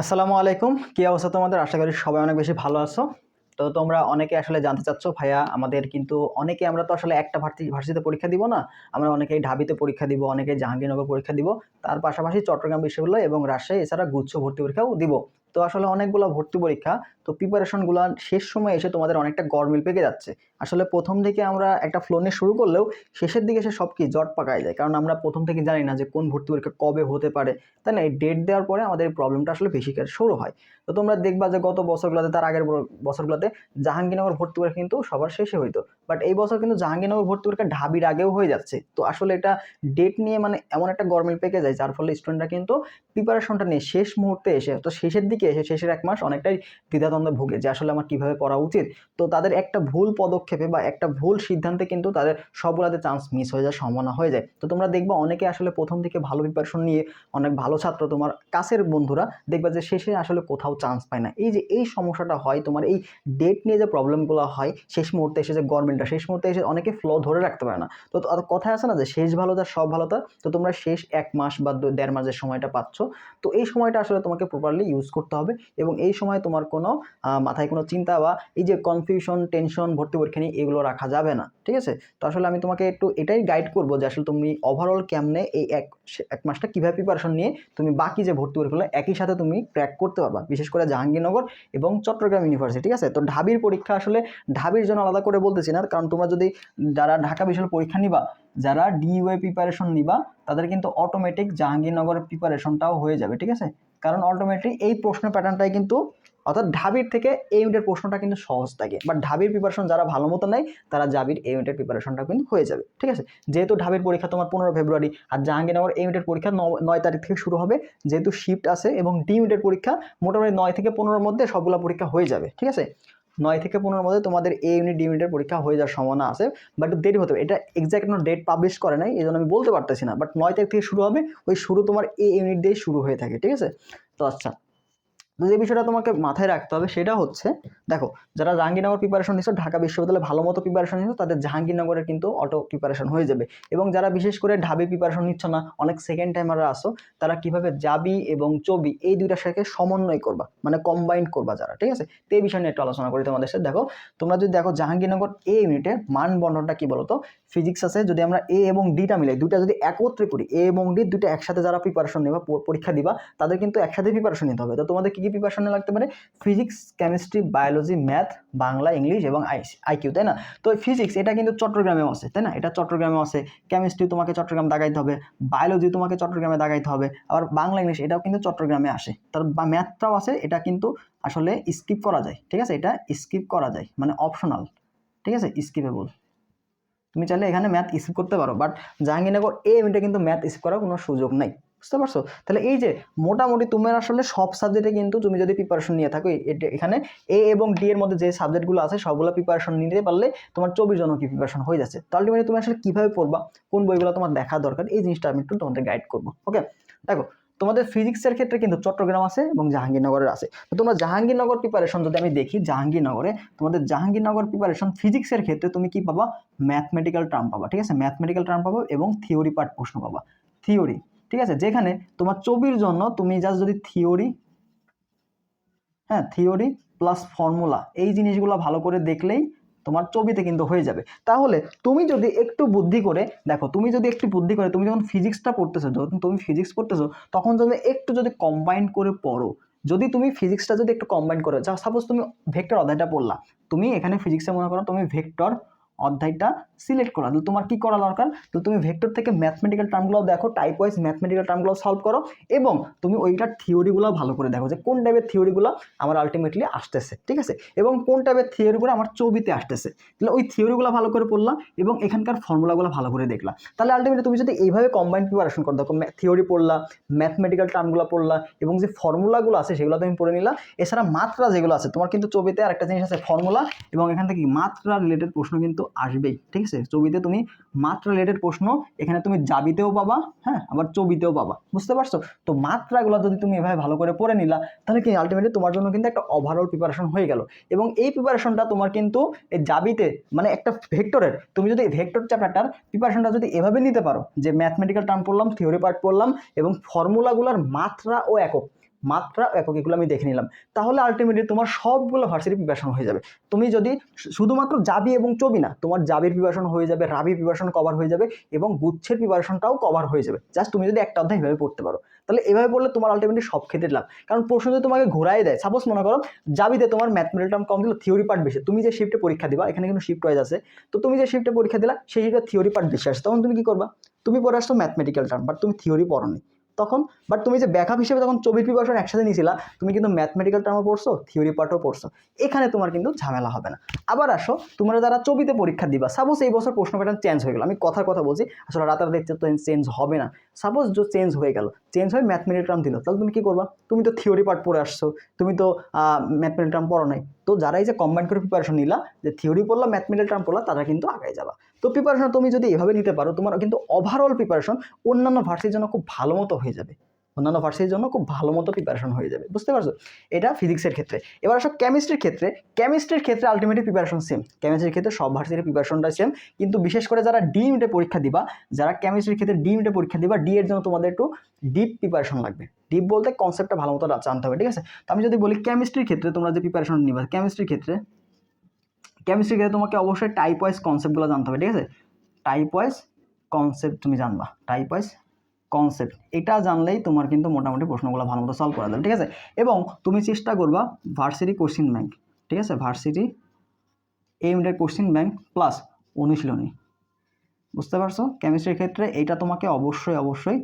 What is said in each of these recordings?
আসসালামু আলাইকুম। কি অবস্থা তোমাদের? আশা করি সবাই অনেক বেশি ভালো আছো। তো তোমরা অনেকে আসলে জানতে চাচ্ছ, ভাইয়া, আমাদের কিন্তু অনেকে আমরা তো আসলে একটা ভার্সি, ভার্সিতে পরীক্ষা দিব না, আমরা অনেকেই ঢাবিতে পরীক্ষা দিব অনেকে জাহাঙ্গীরনগর পরীক্ষা দিব, তার পাশাপাশি চট্টগ্রাম বিশ্ববিদ্যালয় এবং রাজশাহী, এছাড়া গুচ্ছ ভর্তি পরীক্ষাও দিব। তো আসলে অনেকগুলো ভর্তি পরীক্ষা তো প্রিপারেশনগুলো শেষ সময় এসে তোমাদের অনেকটা গরমিল পেকে যাচ্ছে। আসলে প্রথম দিকে আমরা একটা ফ্লো নিয়ে শুরু করলেও শেষের দিকে এসে সব কি জট পাকায় যায়। কারণ আমরা প্রথম থেকে জানি না যে কোন ভর্তি পরীক্ষা কবে হতে পারে। তাই না? এই ডেট দেওয়ার পরে আমাদের প্রবলেমটা আসলে বেশি করে শুরু হয়। তো তোমরা দেখবা যে গত বছরগুলোতে, তার আগের বছরগুলোতে জাহাঙ্গীরনগর ভর্তি পরীক্ষা কিন্তু সবার শেষে হইতো। বাট এই বছর কিন্তু জাহাঙ্গীরনগর ভর্তি পরীক্ষা ঢাবির আগেও হয়ে যাচ্ছে। তো আসলে এটা ডেট নিয়ে মানে এমন একটা গরমিল পেকে যায়, যার ফলে স্টুডেন্টরা কিন্তু প্রিপারেশনটা নিয়ে শেষ মুহূর্তে এসে, তো শেষের দিকে এসে, শেষের এক মাস অনেকটাই দ্বিধাদ্বন্দ্বে ভুগে যে আসলে আমার কীভাবে পড়া উচিত, তো তাদের একটা ভুল পদক্ষেপে বা একটা ভুল সিদ্ধান্তে কিন্তু তাদের সবগুলাতে চান্স মিস হয়ে যাওয়ার সম্ভাবনা হয়ে যায়। তো তোমরা দেখবা অনেকে আসলে প্রথম থেকে ভালো প্রিপারেশন নিয়ে অনেক ভালো ছাত্র তোমার কাছের বন্ধুরা দেখবা যে শেষে আসলে কোথাও চান্স পায় না। এই যে এই সমস্যাটা হয়, তোমার এই ডেট নিয়ে যে প্রবলেমগুলো হয়, শেষ মুহূর্তে এসে যে গভর্নমেন্টটা শেষ মুহূর্তে এসে অনেকে ফ্লো ধরে রাখতে পারে না। তো কথা আছে না যে শেষ ভালো তার সব ভালো তার, তো তোমরা শেষ এক মাস বা দেড় মাসের সময়টা পাচ্ছ। তো এই সময়টা আসলে তোমাকে প্রপারলি ইউজ করতে হবে এবং এই সময় তোমার কোনো মাথায় কোনো চিন্তা বা এই যে কনফিউশন টেনশন ভর্তি পরীক্ষা নিয়ে এগুলো রাখা যাবে না, ঠিক আছে? তো আসলে আমি তোমাকে একটু এটাই গাইড করব যে আসলে তুমি ওভারঅল কেমনে এই এক এক মাসটা কীভাবে প্রিপারেশন নিয়ে তুমি বাকি যে ভর্তি পরীক্ষাগুলো, একই সাথে তুমি ক্র্যাক করতে পারবা। বিশেষ করে জাহাঙ্গীরনগর এবং চট্টগ্রাম ইউনিভার্সিটি ঠিক আছে? তো ঢাবির পরীক্ষা আসলে ঢাবির জন্য আলাদা করে বলতেছি না, কারণ তোমরা যদি যারা ঢাকা বিশ্ববিদ্যালয় পরীক্ষা নিবা যারা ডিইউএ প্রিপারেশন নিবা, তাদের কিন্তু অটোমেটিক জাহাঙ্গীরনগরের প্রিপারেশনটাও হয়ে যাবে, ঠিক আছে? কারণ অটোমেটিক এই প্রশ্ন প্যাটার্নটাই কিন্তু, অর্থাৎ ঢাবির থেকে এই ইউনিটের প্রশ্নটা কিন্তু সহজ থাকে। বাট ঢাবির প্রিপারেশন যারা ভালো মতো নেয়, তারা জাবির এই ইউনিটের প্রিপারেশনটা কিন্তু হয়ে যাবে, ঠিক আছে? যেহেতু ঢাবির পরীক্ষা তোমার পনেরো ফেব্রুয়ারি, আর জাহাঙ্গীরনগর এই ইউনিটের পরীক্ষা নয় তারিখ থেকে শুরু হবে, যেহেতু শিফট আছে এবং ডি ইউনিটের পরীক্ষা মোটামুটি নয় থেকে পনেরোর মধ্যে সবগুলো পরীক্ষা হয়ে যাবে, ঠিক আছে? নয় থেকে পনেরোর মধ্যে তোমাদের এ ইউনিট ডি ইউনিটের পরীক্ষা হয়ে যাওয়ার সম্ভাবনা আছে বাট দেরি হতে হবে এটা এক্স্যাক্ট কোনো ডেট পাবলিশ করে নাই, এই জন্য আমি বলতে পারতেছি না বাট নয় তারিখ থেকে শুরু হবে, ওই শুরু তোমার এ ইউনিট দিয়েই শুরু হয়ে থাকে, ঠিক আছে? তো আচ্ছা যে বিষয়টা তোমাকে মাথায় রাখতে হবে সেটা হচ্ছে, দেখো, যারা জাহাঙ্গীরনগর প্রিপারেশন নিচ্ছ ঢাকা বিশ্ববিদ্যালয়ে ভালো মতো প্রিপারেশন নিচ্ছ তাদের জাহাঙ্গীরনগরের কিন্তু অটো প্রিপারেশন হয়ে যাবে। এবং যারা বিশেষ করে ঢাবি প্রিপারেশন নিচ্ছ না, অনেক সেকেন্ড টাইমাররা আসো তারা কীভাবে যাবি এবং চবি এই দুইটার সাথে সমন্বয় করবা মানে কম্বাইন্ড করবা যারা, ঠিক আছে? তো এই বিষয় নিয়ে একটু আলোচনা করি তোমাদের সাথে। দেখো, তোমরা যদি দেখো জাহাঙ্গীরনগর এ ইউনিটে মান বন্ধনটা কি বলতো? ফিজিক্স আছে, যদি আমরা এ এবং ডিটা মিলাই, দুইটা যদি একত্রে করি এ এবং ডি দুটো একসাথে যারা প্রিপারেশন নেবা, পরীক্ষা দিবা, তাদের কিন্তু একসাথে প্রিপারেশন নিতে হবে। তো তোমাদের কী কী প্রিপারেশন লাগতে পারে। Physics chemistry biology math Bangla English এবং আইকিউ তাই না? তো ফিজিক্স এটা কিন্তু চট্টগ্রামেও আছে, তাই না? এটা চট্টগ্রামেও আছে। কেমিস্ট্রি তোমাকে চট্টগ্রাম দাগাইতে হবে বায়োলজি তোমাকে চট্টগ্রামে দাগাইতে হবে, আবার বাংলা ইংলিশ এটাও কিন্তু চট্টগ্রামে আসে। তার ম্যাথটাও আছে, এটা কিন্তু আসলে স্কিপ করা যায়, ঠিক আছে? এটা স্কিপ করা যায় মানে অপশনাল ঠিক আছে? স্কিপেবল তুমি চাইলে এখানে ম্যাথ স্কিপ করতে পারো বাট জাহাঙ্গীরনগর এ ইউনিটে কিন্তু ম্যাথ স্কিপ করার কোনো সুযোগ নাই। বুঝতে পারছ? তাহলে এই যে মোটামুটি তোমার আসলে সব সাবজেক্টে কিন্তু তুমি যদি প্রিপারেশন নিয়ে থাকো এখানে এ এবং ডি এর মধ্যে যে সাবজেক্টগুলো আছে, সবগুলো প্রিপারেশন নিতে পারলে তোমার চব্বিশ জন কি প্রিপারেশন হয়ে যাচ্ছে। তো আলটিমেটলি তুমি আসলে কীভাবে পড়বা, কোন বইগুলো তোমার দেখা দরকার, এই জিনিসটা আমি একটু তোমাদের গাইড করব ওকে দেখো, তোমাদের ফিজিক্সের ক্ষেত্রে কিন্তু চট্টগ্রাম আছে এবং জাহাঙ্গীরনগরের আছে। তো তোমরা জাহাঙ্গীরনগর প্রিপারেশন যদি আমি দেখি, জাহাঙ্গীরনগরে, তোমাদের জাহাঙ্গীরনগর প্রিপারেশন ফিজিক্সের ক্ষেত্রে তুমি কি পাবা? ম্যাথমেটিক্যাল টার্ম পাবা, ঠিক আছে? ম্যাথমেটিক্যাল টার্ম পাবা এবং থিওরি পার্ট প্রশ্ন পাবা। থিওরি ঠিক আছে? যেখানে তোমার ছবির জন্য তুমি জাস্ট যদি থিওরি হ্যাঁ থিওরি প্লাস ফর্মুলা এই জিনিসগুলো ভালো করে দেখলেই তোমার ছবিতে কিন্তু হয়ে যাবে। তাহলে তুমি যদি একটু বুদ্ধি করে, দেখো, তুমি যদি একটু বুদ্ধি করে, তুমি যখন ফিজিক্সটা পড়তেছো, যখন তুমি ফিজিক্স পড়তেছো, তখন যদি একটু যদি কম্বাইন করে পড়ো, যদি তুমি ফিজিক্সটা যদি একটু কম্বাইন করো, যা সাপোজ তুমি ভেক্টর অধ্যায়টা পড়লা, তুমি এখানে ফিজিক্সে মনে করো তুমি ভেক্টর অধ্যায়টা সিলেক্ট করা। তাহলে তোমার কি করা দরকার? তো তুমি ভেক্টর থেকে ম্যাথমেটিক্যাল টার্মগুলো দেখো টাইপ ওয়াইজ ম্যাথমেটিক্যাল টার্মগুলো সলভ করো এবং তুমি ওইটার থিওরিগুলো ভালো করে দেখো যে কোন টাইপের থিওরিগুলো আমার আলটিমেটলি আসতেছে, ঠিক আছে? এবং কোন টাইপের থিওরিগুলো আমার ছবিতে আসতেছে। তাহলে ওই থিওরিগুলো ভালো করে পড়লাম এবং এখানকার ফর্মুলাগুলো ভালো করে দেখলাম তাহলে আলটিমেটলি তুমি যদি এইভাবে কম্বাইন প্রিপারেশন করো, দেখো থিওরি পড়লা ম্যাথমেটিক্যাল টার্মগুলো পড়লা এবং যে ফর্মুলাগুলো আছে সেগুলো তুমি পড়ে নিলা। এছাড়া মাত্রা যেগুলো আছে, তোমার কিন্তু ছবিতে আরেকটা জিনিস আছে ফর্মুলা এবং এখান থেকে মাত্রা রিলেটেড প্রশ্ন কিন্তু আসবেই, ঠিক আছে? ছবিতে তুমি মাত্রা রিলেটেড প্রশ্ন, এখানে তুমি জাবিতেও পাবা হ্যাঁ? আবার ছবিতেও পাবা, বুঝতে পারছ? তো মাত্রাগুলো যদি তুমি এভাবে ভালো করে পড়ে নিলা, তাহলে কি আলটিমেটলি তোমার জন্য কিন্তু একটা ওভারঅল প্রিপারেশন হয়ে গেল। এবং এই প্রিপারেশনটা তোমার কিন্তু এই জাবিতে মানে একটা ভেক্টরের তুমি যদি ভেক্টর চ্যাপ্টারটার প্রিপারেশনটা যদি এভাবে নিতে পারো, যে ম্যাথমেটিক্যাল টার্ম পড়লাম থিওরি পার্ট পড়লাম, এবং ফর্মুলাগুলোর মাত্রা ও একক মাত্রা একক এগুলো আমি দেখে নিলাম। তাহলে আলটিমেটলি তোমার সবগুলো ভার্সিটি প্রিপারেশন হয়ে যাবে। তুমি যদি শুধুমাত্র জাবি এবং চবি না, তোমার জাবির প্রিপারেশন হয়ে যাবে রাবি প্রিপারেশন কভার হয়ে যাবে এবং গুচ্ছের প্রিপারেশনটাও কভার হয়ে যাবে। জাস্ট তুমি যদি একটা অধ্যায় এভাবে পড়তে পারো। তাহলে এভাবে পড়লে তোমার আলটিমেটলি সব ক্ষেত্রে লাভ। কারণ প্রশ্ন যদি তোমাকে ঘোরাই দেয় সাপোজ মনে করো জাবিতে তোমার ম্যাথমেটিক্যাল টার্ম কম দিল থিওরি পার্ট বেশি, তুমি যে শিফটে পরীক্ষা দিবা, এখানে কিন্তু শিফট ওয়াইজ আছে। তো তুমি যে শিফটে পরীক্ষা দিলা, সেই শিফটে থিওরি পার্ট বেশি আসে। তখন তুমি কি করবা? তুমি পড়ে আসছো ম্যাথমেটিক্যাল টার্ম বাট তুমি থিওরি পড়োনি। তখন বাট তুমি যে ব্যাকআপ হিসেবে তখন চব্বিশ প্রিপারেশন একসাথে নিয়েছিলা তুমি কিন্তু ম্যাথমেটিক্যাল টার্মও পড়ছো থিওরি পার্টও পড়ছো। এখানে তোমার কিন্তু ঝামেলা হবে না। আবার আসো, তোমরা যারা চবিতে পরীক্ষা দিবা সাপোজ এই বছর প্রশ্ন প্যাটার্ন চেঞ্জ হয়ে গেল, আমি কথার কথা বলছি, আসলে রাতারাতি চেঞ্জ হবে না। সাপোজ যে চেঞ্জ হয়ে গেল চেঞ্জ হয়ে ম্যাথমেটিক্যাল টার্ম দিল, তাহলে তুমি কি করবা? তুমি তো থিওরি পার্ট পড়ে আসছো, তুমি তো ম্যাথমেটিক্যাল টার্ম পড়ো নাই। তো যারা এই যে কম্বাইন করে প্রিপারেশন নিলা, যে থিওরি পড়লা ম্যাথমেটিক্যাল টার্ম পড়লা, তারা কিন্তু আগায় যাবা। তো প্রিপারেশন তুমি যদি এভাবে নিতে পারো, তোমার কিন্তু ওভারঅল প্রিপারেশন অন্যান্য ভার্সির জন্য খুব ভালো মতো হয়ে যাবে। অন্যান্য ভার্সির জন্য খুব ভালো মতো প্রিপারেশন হয়ে যাবে, বুঝতে পারছ? এটা ফিজিক্সের ক্ষেত্রে। এবার আসো কেমিস্ট্রির ক্ষেত্রে কেমিস্ট্রির ক্ষেত্রে আলটিমেটলি প্রিপারেশন সেম কেমিস্ট্রির ক্ষেত্রে সব ভার্সিটির প্রিপারেশনটা সেম কিন্তু বিশেষ করে যারা ডি ইউনিটে পরীক্ষা দিবা, যারা কেমিস্ট্রির ক্ষেত্রে ডি ইউনিটে পরীক্ষা দিবা ডি এর জন্য তোমাদের একটু ডিপ প্রিপারেশন লাগবে। ডিপ বলতে কনসেপ্টটা ভালো মতো জানতে হবে, ঠিক আছে? তো আমি যদি বলি কেমিস্ট্রির ক্ষেত্রে তোমরা যে প্রিপারেশন নিবা কেমিস্ট্রির ক্ষেত্রে কেমিস্ট্রির ক্ষেত্রে তোমাকে অবশ্যই টাইপ ওয়াইজ কনসেপ্টগুলো জানতে হবে, ঠিক আছে? টাইপ ওয়াইজ কনসেপ্ট তুমি জানবা। টাইপ ওয়াইজ কনসেপ্ট এটা জানলেই তোমার কিন্তু মোটামুটি প্রশ্নগুলো ভালো মতো সলভ করা যাবে, ঠিক আছে? এবং তুমি চেষ্টা করবা ভার্সিটি কোশ্চিন ব্যাংক ঠিক আছে? ভার্সিটি এই মিনিটের কোশ্চিন ব্যাংক প্লাস অনুশীলনী। বুঝতে পারছ? কেমিস্ট্রির ক্ষেত্রে এইটা তোমাকে অবশ্যই অবশ্যই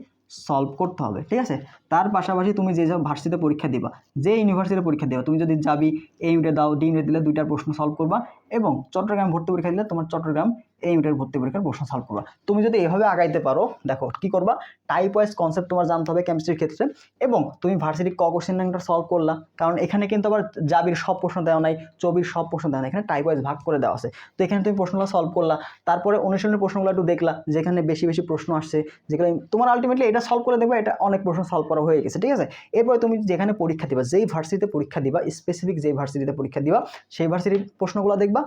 সলভ করতে হবে, ঠিক আছে? তার পাশাপাশি তুমি যে সব ভার্সিটিতে পরীক্ষা দিবা, যে ইউনিভার্সিটিতে পরীক্ষা দিবা, তুমি যদি যাবি এই ইউনিটে দাও ডি ইউনিটে দিলে দুইটার প্রশ্ন সলভ করবা এবং চট্টগ্রাম ভর্তি পরীক্ষা দিলে তোমার চট্টগ্রাম এই ইউনিটের ভর্তি পরীক্ষার প্রশ্ন সলভ করবা। তুমি যদি এভাবে আগাইতে পারো, দেখো কি করবা? টাইপ ওয়াইজ কনসেপ্ট তোমার জানতে হবে কেমিস্ট্রির ক্ষেত্রে এবং তুমি ভার্সিটি ক কোশ্চেন ব্যাংকটা সলভ করলা। কারণ এখানে কিন্তু আবার জাবির সব প্রশ্ন দেওয়া নাই, চবির সব প্রশ্ন দেওয়া নাই, এখানে টাইপ ওয়াইজ ভাগ করে দেওয়া আছে। তো এখানে তুমি প্রশ্নগুলো সলভ করলা। তারপরে অনুশীলনের প্রশ্নগুলো একটু দেখলা, যেখানে বেশি বেশি প্রশ্ন আসছে যেখানে তোমার আলটিমেটলি এটা সলভ করে দেখবে, এটা অনেক প্রশ্ন সলভ করা হয়ে গেছে, ঠিক আছে? এরপরে তুমি যেখানে পরীক্ষা দিবা, যেই ভার্সিটিতে পরীক্ষা দিবা স্পেসিফিক যেই ভার্সিটিতে পরীক্ষা দিবা, সেই ভার্সিটির প্রশ্নগুলো দেখবা,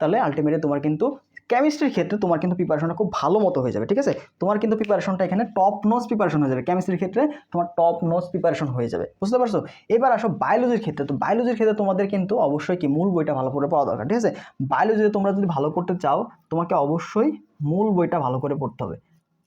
তাহলে আলটিমেটলি তোমার কিন্তু কেমিস্ট্রির ক্ষেত্রে তোমার কিন্তু প্রিপারেশনটা খুব ভালো মতো হয়ে যাবে, ঠিক আছে? তোমার কিন্তু প্রিপারেশনটা এখানে টপ নোজ প্রিপারেশন হয়ে যাবে। কেমিস্ট্রির ক্ষেত্রে তোমার টপ নোজ প্রিপারেশন হয়ে যাবে, বুঝতে পারছ? এবার আসো বায়োলজির ক্ষেত্রে। তো বায়োলজির ক্ষেত্রে তোমাদের কিন্তু অবশ্যই কি মূল বইটা ভালো করে পাওয়া দরকার, ঠিক আছে? বায়োলজিতে তোমরা যদি ভালো করতে চাও, তোমাকে অবশ্যই মূল বইটা ভালো করে পড়তে হবে।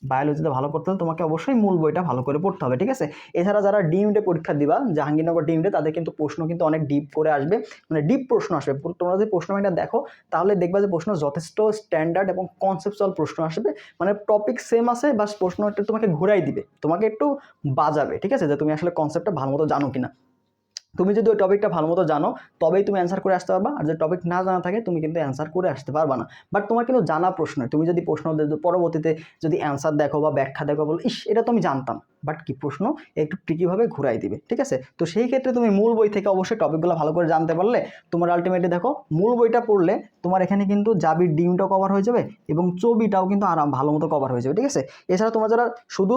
বায়োলজিতে ভালো করতে হলে তোমাকে অবশ্যই মূল বইটা ভালো করে পড়তে হবে, ঠিক আছে? এছাড়া যারা ডিমডে পরীক্ষা দিবা, জাহাঙ্গীরনগর ডিমডে তাদের কিন্তু প্রশ্ন কিন্তু অনেক ডিপ করে আসবে মানে ডিপ প্রশ্ন আসবে। তোমরা যদি প্রশ্ন ব্যাংকটা দেখো, তাহলে দেখবা যে প্রশ্ন যথেষ্ট স্ট্যান্ডার্ড এবং কনসেপচুয়াল প্রশ্ন আসবে মানে টপিক সেম আছে বা প্রশ্ন একটু তোমাকে ঘুরাই দিবে, তোমাকে একটু বাজাবে, ঠিক আছে? যে তুমি আসলে কনসেপ্টটা ভালো মতো জানো কিনা। তুমি যদি ওই টপিকটা ভালো মতো জানো, তবেই তুমি অ্যান্সার করে আসতে পারবা। আর যদি টপিক না জানা থাকে, তুমি কিন্তু অ্যান্সার করে আসতে পারবা না। বাট তোমার কিন্তু জানা প্রশ্ন তুমি যদি প্রশ্ন পরবর্তীতে যদি অ্যান্সার দেখো বা ব্যাখ্যা দেখো, বলো, ইস, এটা তো আমি জানতাম। বাট কি প্রশ্ন? একটু ট্রিকিভাবে ঘুরাই দিবে, ঠিক আছে? তো সেই ক্ষেত্রে তুমি মূল বই থেকে অবশ্যই টপিকগুলো ভালো করে জানতে পারলে, তোমার আলটিমেটলি দেখো, মূল বইটা পড়লে তোমার এখানে কিন্তু জাবির ডিমটাও কভার হয়ে যাবে এবং চবিটাও কিন্তু আরাম ভালো মতো কভার হয়ে যাবে, ঠিক আছে? এছাড়া তোমার যারা শুধু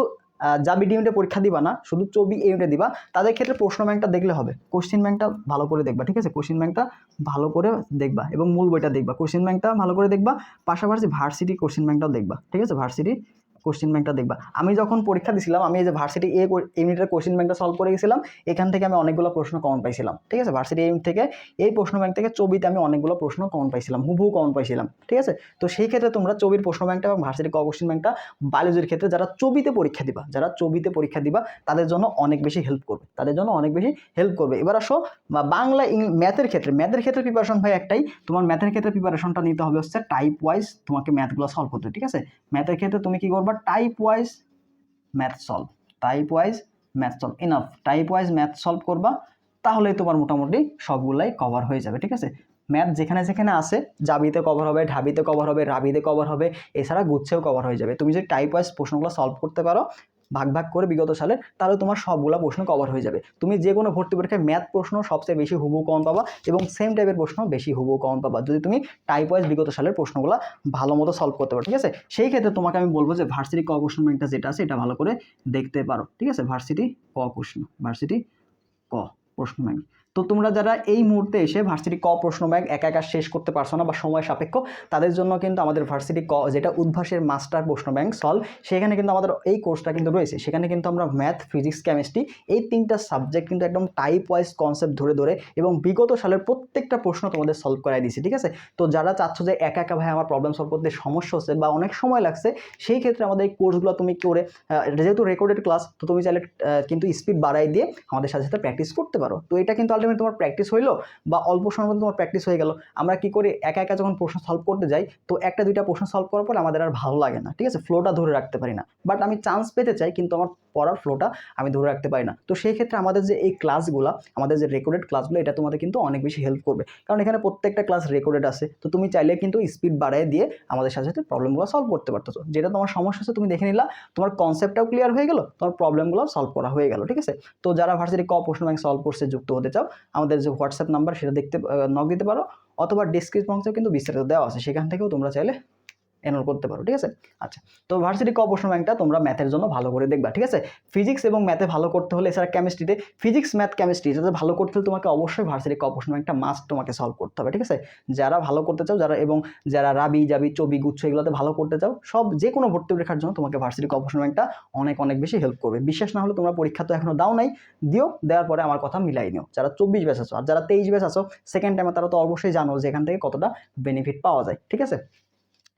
জাবি ডি ইউনিটে পরীক্ষা দিবা না, শুধু চবি ইউনিটে দিবা, তাদের ক্ষেত্রে প্রশ্ন ব্যাংকটা দেখলে হবে। কোশ্চিন ব্যাংকটা ভালো করে দেখবা, ঠিক আছে? কোশ্চিন ব্যাংকটা ভালো করে দেখবা এবং মূল বইটা দেখবা। কোশ্চিন ব্যাংকটা ভালো করে দেখবা, পাশাপাশি ভার্সিটি কোশ্চিন ব্যাংকটাও দেখবা, ঠিক আছে? ভার্সিটি কোশ্চিন ব্যাংকটা দেখবা। আমি যখন পরীক্ষা দিছিলাম, আমি এই যে ভার্সিটি এ ইউনিটের কোশ্চিন ব্যাংকটা সলভ করে গেছিলাম, এখান থেকে আমি অনেকগুলো প্রশ্ন কমন পাইছিলাম, ঠিক আছে? ভার্সিটি ইউনিট থেকে এই প্রশ্ন ব্যাংক থেকে চবিতে আমি অনেকগুলো প্রশ্ন কমন পাইছিলাম, হুবহু কমন পাইছিলাম, ঠিক আছে? তো সেই ক্ষেত্রে তোমরা চবির প্রশ্ন ব্যাংকটা এবং ভার্সিটি ক কোশ্চিন ব্যাংকটা বায়োলজির ক্ষেত্রে যারা চবিতে পরীক্ষা দিবা, যারা চবিতে পরীক্ষা দিবা, তাদের জন্য অনেক বেশি হেল্প করবে, তাদের জন্য অনেক বেশি হেল্প করবে। এবার আসো বাংলা ম্যাথের ক্ষেত্রে ম্যাথের ক্ষেত্রে প্রিপারেশন ভাই একটাই, তোমার ম্যাথের ক্ষেত্রে প্রিপারেশনটা নিতে হবে হচ্ছে টাইপ ওয়াইজ তোমাকে ম্যাথগুলো সলভ করতে ঠিক আছে? ম্যাথের ক্ষেত্রে তুমি কি করবা type wise math solve type wise math solve enough type wise math solve করবা, তাহলেই তোমার মোটামুটি সবগুলাই কভার হয়ে যাবে, ঠিক আছে? ম্যাথ যেখানে যেখানে আসে জাবিতে কভার হবে, ঢাবিতে কভার হবে, রাবিতে কভার হবে, এছাড়া গুচ্ছেও কভার হয়ে যাবে। তুমি যদি টাইপ ওয়াইজ প্রশ্নগুলো সলভ করতে পারো ভাগ ভাগ করে বিগত সালের, তাহলে তোমার সবগুলো প্রশ্ন কভার হয়ে যাবে। তুমি যে কোনো ভর্তি পরীক্ষায় ম্যাথ প্রশ্ন সবচেয়ে বেশি হুবু কম পাবা এবং সেম টাইপের প্রশ্ন বেশি হুবু কম পাবা। যদি তুমি টাইপ ওয়াইজ বিগত সালের প্রশ্নগুলো ভালো মতো সলভ করতে পারো, ঠিক আছে? সেই ক্ষেত্রে তোমাকে আমি বলব যে ভার্সিটি ক কোশ্চেন ব্যাংকটা যেটা আছে, এটা ভালো করে দেখতে পারো, ঠিক আছে? ভার্সিটি ক কোশ্চেন ভার্সিটি ক প্রশ্ন ব্যাংক তো তোমরা যারা এই মুহূর্তে এসে ভার্সিটি ক প্রশ্ন ব্যাংক একা একা শেষ করতে পারছ না বা সময় সাপেক্ষ, তাদের জন্য কিন্তু আমাদের ভার্সিটি ক যেটা উদ্ভাসের মাস্টার প্রশ্ন ব্যাংক সলভ, সেখানে কিন্তু আমাদের এই কোর্সটা কিন্তু রয়েছে। সেখানে কিন্তু আমরা ম্যাথ, ফিজিক্স, কেমিস্ট্রি এই তিনটা সাবজেক্ট কিন্তু একদম টাইপ ওয়াইজ কনসেপ্ট ধরে ধরে এবং বিগত সালের প্রত্যেকটা প্রশ্ন তোমাদের সলভ করাই দিয়েছি, ঠিক আছে? তো যারা চাচ্ছ যে একা একা ভাই আমার প্রবলেম সলভ করতে সমস্যা হচ্ছে বা অনেক সময় লাগছে, সেই ক্ষেত্রে আমাদের এই কোর্সগুলো তুমি করে যেহেতু রেকর্ডেড ক্লাস তো তুমি চাইলে কিন্তু স্পিড বাড়াই দিয়ে আমাদের সাথে সাথে প্র্যাকটিস করতে পারো। তো এটা কিন্তু আলটিমেট তোমার প্র্যাকটিস হইল বা অল্প সময়ের মধ্যে তোমার প্র্যাকটিস হয়ে গেল? আমরা কি করি? একা একা যখন প্রশ্ন সলভ করতে যাই, তো একটা দুইটা প্রশ্ন সলভ করার পর আমাদের আর ভালো লাগে না, ঠিক আছে? ফ্লোটা ধরে রাখতে পারি না। বাট আমি চান্স পেতে চাই, কিন্তু আমার পড়ার ফ্লোটা আমি ধরে রাখতে পারি না। তো সেই ক্ষেত্রে আমাদের যে এই ক্লাসগুলো আমাদের যে রেকর্ডেড ক্লাসগুলো এটা তোমাদের কিন্তু অনেক বেশি হেল্প করবে। কারণ এখানে প্রত্যেকটা ক্লাস রেকর্ডেড আছে। তো তুমি চাইলে কিন্তু স্পিড বাড়ায় দিয়ে আমাদের সাথে সাথে প্রবলেমগুলো সলভ করতে পারতেছো। যেটা তোমার সমস্যা হচ্ছে, তুমি দেখে নিলা, তোমার কনসেপ্টটাও ক্লিয়ার হয়ে গেল, তোমার প্রবলেমগুলো সলভ করা হয়ে গেল, ঠিক আছে? তো যারা ভার্সিটি ক প্রশ্ন ব্যাংক সলভ করছে, যুক্ত হতে চাও আমাদের যে হোয়াটসঅ্যাপ নাম্বার সেটা দেখতে নক দিতে পারো, অথবা ডিসক্রিপশন বক্সেও কিন্তু বিস্তারিত দেওয়া আছে, সেখান থেকেও তোমরা চাইলে এনরোল করতে পারো, ঠিক আছে? আচ্ছা তো ভার্সিটি ক প্রশ্ন ব্যাংকটা তোমরা ম্যাথের জন্য ভালো করে দেখবা, ঠিক আছে? ফিজিক্স এবং ম্যাথে ভালো করতে হলে এছাড়া কেমিস্ট্রিতে ফিজিক্স ম্যাথ কেমিস্ট্রি যাতে ভালো করতে হলে তোমাকে অবশ্যই ভার্সিটি ক প্রশ্ন ব্যাংকটা মাস্ট তোমাকে সলভ করতে হবে, ঠিক আছে? যারা ভালো করতে চাও, যারা এবং যারা রাবি, জাবি, চবি, গুচ্ছ এগুলোতে ভালো করতে চাও, সব যে কোনো ভর্তি পরীক্ষার জন্য তোমাকে ভার্সিটি ক প্রশ্ন ব্যাংকটা অনেক অনেক বেশি হেল্প করবে। বিশ্বাস না হলে তোমরা পরীক্ষা তো এখনও দাও নাই, দিও, দেওয়ার পরে আমার কথা মিলাই নিও। যারা চব্বিশ ব্যাচ আছো, আর যারা তেইশ ব্যাচ আছো সেকেন্ড টাইমে তারা তো অবশ্যই জানো যে এখান থেকে কতটা বেনিফিট পাওয়া যায়, ঠিক আছে?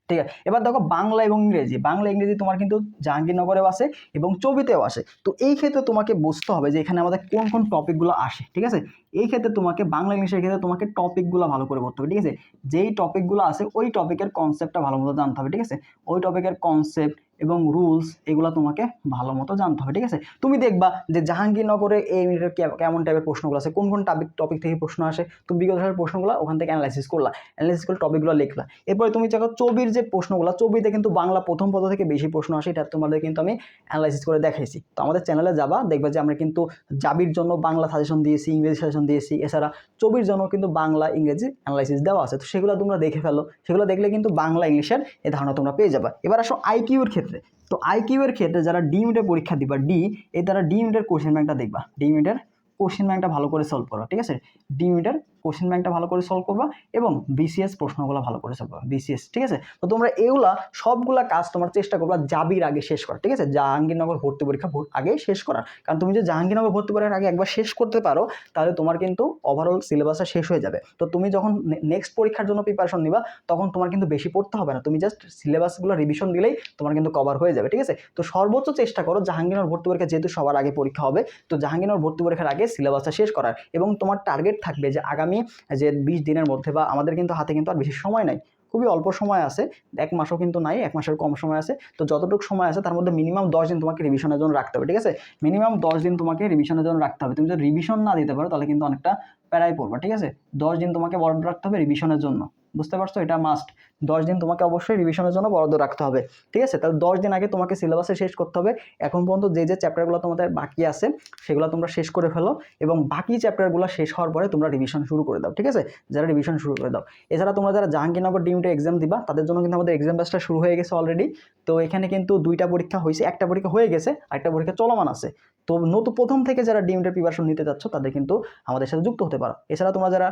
ঠিক আছে? এবার দেখো বাংলা এবং ইংরেজি। বাংলা, ইংরেজি তোমার কিন্তু জাহাঙ্গীরনগরেও আসে এবং চবিতেও আসে। তো এই ক্ষেত্রে তোমাকে বুঝতে হবে যে এখানে আমাদের কোন কোন টপিকগুলো আসে, ঠিক আছে? এই ক্ষেত্রে তোমাকে বাংলা ইংলিশের ক্ষেত্রে তোমাকে টপিকগুলো ভালো করে পড়তে হবে, ঠিক আছে? যেই টপিকগুলো আছে ওই টপিকের কনসেপ্টটা ভালো মতো জানতে হবে, ঠিক আছে? ওই টপিকের কনসেপ্ট এবং রুলস এগুলো তোমাকে ভালো মতো জানতে হবে, ঠিক আছে? তুমি দেখবা যে জাহাঙ্গীরনগরে এই ইউনিটের কেমন টাইপের প্রশ্নগুলো আছে, কোন কোন টপিক টপিক থেকে প্রশ্ন আসে, তুমি বিগত সালের প্রশ্নগুলো ওখান থেকে অ্যানালাইসিস করলা অ্যানালাইসিস করে টপিকগুলো লিখলা। এরপরে তুমি দেখো চবির যে প্রশ্নগুলো চবিতে কিন্তু বাংলা প্রথম পদ থেকে বেশি প্রশ্ন আসে, এটা তোমাদের কিন্তু আমি অ্যানালাইসিস করে দেখাইছি। তো আমাদের চ্যানেলে যাবা, দেখবা যে আমরা কিন্তু জাবির জন্য বাংলা সাজেশন দিয়েছি, ইংরেজি সাজেশন দিয়েছি, এছাড়া চবির জন্য কিন্তু বাংলা, ইংরেজি অ্যানালাইসিস দেওয়া আছে। তো সেগুলো তোমরা দেখে ফেলো, সেগুলো দেখলে কিন্তু বাংলা, ইংলিশের এই ধারণা তোমরা পেয়ে যাবা। এবার আসো আইকিউর ক্ষেত্রে। তো আইকিউয়ের ক্ষেত্রে যারা ডি ইউনিটের পরীক্ষা দিবা ডি এই তারা ডি ইউনিটের কোশ্চেন ব্যাংকটা দেখবা। ডি ইউনিটের কোশ্চেন ব্যাংকটা ভালো করে সলভ করো ঠিক আছে? ডি ইউনিটের কোশ্চেন ব্যাংকটা ভালো করে সলভ করবা এবং বিসিএস প্রশ্নগুলো ভালো করে সলভ করবা বিসিএস ঠিক আছে? তো তোমরা এগুলা সবগুলা কাজ তোমার চেষ্টা করবা জাবির আগে শেষ করা ঠিক আছে? জাহাঙ্গীরনগর ভর্তি পরীক্ষা আগে শেষ করার। কারণ তুমি যদি জাহাঙ্গীরনগর ভর্তি পরীক্ষার আগে একবার শেষ করতে পারো, তাহলে তোমার কিন্তু ওভারঅল সিলেবাসটা শেষ হয়ে যাবে। তো তুমি যখন নেক্সট পরীক্ষার জন্য প্রিপারেশন নিবা, তখন তোমার কিন্তু বেশি পড়তে হবে না। তুমি জাস্ট সিলেবাসগুলো রিভিশন দিলেই তোমার কিন্তু কভার হয়ে যাবে, ঠিক আছে? তো সর্বোচ্চ চেষ্টা করো জাহাঙ্গীরনগর ভর্তি পরীক্ষা যেহেতু সবার আগে পরীক্ষা হবে, তো জাহাঙ্গীরনগর ভর্তি পরীক্ষার আগে সিলেবাসটা শেষ করার এবং তোমার টার্গেট থাকবে যে আগামী যে বিশ দিনের মধ্যে বা আমাদের কিন্তু হাতে কিন্তু আর বেশি সময় নাই। খুবই অল্প সময় আছে, এক মাসও কিন্তু নাই, এক মাসের কম সময় আছে। তো যতটুকু সময় আছে তার মধ্যে মিনিমাম দশ দিন তোমাকে রিভিশনের জন্য রাখতে হবে, ঠিক আছে? মিনিমাম দশ দিন তোমাকে রিভিশনের জন্য রাখতে হবে। তুমি যদি রিভিশন না দিতে পারো তাহলে কিন্তু অনেকটা প্যারাই পড়বে, ঠিক আছে? দশ দিন তোমাকে বরাদ্দ রাখতে হবে রিভিশনের জন্য, বুঝতে পারছ? এটা মাস্ট দশ দিন তোমাকে অবশ্যই রিভিশনের জন্য বরাদ্দ রাখতে হবে। ঠিক আছে? তাহলে দশ দিন আগে তোমাকে সিলেবাসে শেষ করতে হবে। এখন পর্যন্ত যে যে চ্যাপ্টারগুলো তোমাদের বাকি আছে, সেগুলো তোমরা শেষ করে ফেলো এবং বাকি চ্যাপ্টারগুলো শেষ হওয়ার পরে তোমরা রিভিশন শুরু করে দাও। ঠিক আছে? যারা রিভিশন শুরু করে দাও। এছাড়া তোমরা যারা জাহাঙ্গীরনগর ডিউটে এক্সাম দিবা, তাদের জন্য কিন্তু আমাদের এক্সাম ব্যাচটা শুরু হয়ে গেছে অলরেডি তো এখানে কিন্তু দুইটা পরীক্ষা হয়েছে, একটা পরীক্ষা হয়ে গেছে, আরেকটা পরীক্ষা চলমান আছে। তো নতুন প্রথম থেকে যারা ডিউটের প্রিপারেশন নিতে চাচ্ছ, তাদের কিন্তু আমাদের সাথে যুক্ত হতে পারো। এছাড়া তোমরা যারা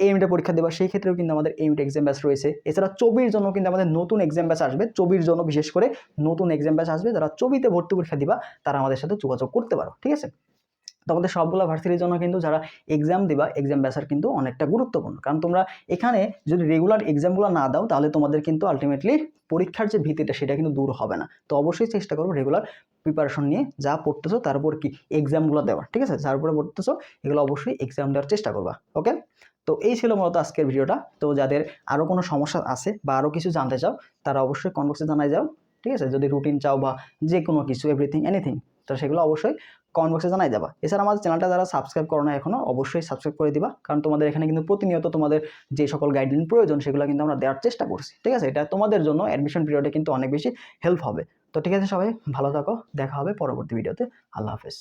এই ইউনিটে পরীক্ষা দেবা, সেই ক্ষেত্রেও কিন্তু আমাদের এই ইউনিট এক্সাম ব্যাচ রয়েছে। এছাড়া চবির জন্য কিন্তু আমাদের নতুন এক্সাম ব্যাচ আসবে। চবির জন্য বিশেষ করে নতুন এক্সাম ব্যাচ আসবে। যারা চবিতে ভর্তি পরীক্ষা দিবা, তারা আমাদের সাথে যোগাযোগ করতে পারো, ঠিক আছে? তো আমাদের সবগুলো ভার্সিটির জন্য কিন্তু যারা এক্সাম দিবা এক্সাম ব্যাচার কিন্তু অনেকটা গুরুত্বপূর্ণ। কারণ তোমরা এখানে যদি রেগুলার এক্সামগুলো না দাও, তাহলে তোমাদের কিন্তু আলটিমেটলি পরীক্ষার যে ভীতিটা, সেটা কিন্তু দূর হবে না। তো অবশ্যই চেষ্টা করব রেগুলার প্রিপারেশন নিয়ে যা পড়তেছো, তার উপর কি এক্সামগুলো দেওয়ার, ঠিক আছে? যার উপরে পড়তেছো, এগুলো অবশ্যই এক্সাম দেওয়ার চেষ্টা করবা ওকে তো এই ছিল মূলত আজকের ভিডিওটা। তো যাদের আরও কোনো সমস্যা আছে বা আরও কিছু জানতে চাও, তারা অবশ্যই কনবক্সে জানাই যাও, ঠিক আছে? যদি রুটিন চাও বা যে কোনো কিছু এভরিথিং এনিথিং তো সেগুলো অবশ্যই কমেন্ট বক্সে জানাই যাবা এছাড়া আমাদের চ্যানেলটা যারা সাবস্ক্রাইব করো না এখনও অবশ্যই সাবস্ক্রাইব করে দিবা, কারণ তোমাদের এখানে কিন্তু প্রতিনিয়ত তোমাদের যে সকল গাইডলাইন প্রয়োজন, সেগুলো কিন্তু আমরা দেওয়ার চেষ্টা করছি, ঠিক আছে? এটা তোমাদের জন্য অ্যাডমিশন পিরিয়ডে কিন্তু অনেক বেশি হেল্প হবে। তো ঠিক আছে সবাই, ভালো থাকো, দেখা হবে পরবর্তী ভিডিওতে আল্লাহ হাফেজ।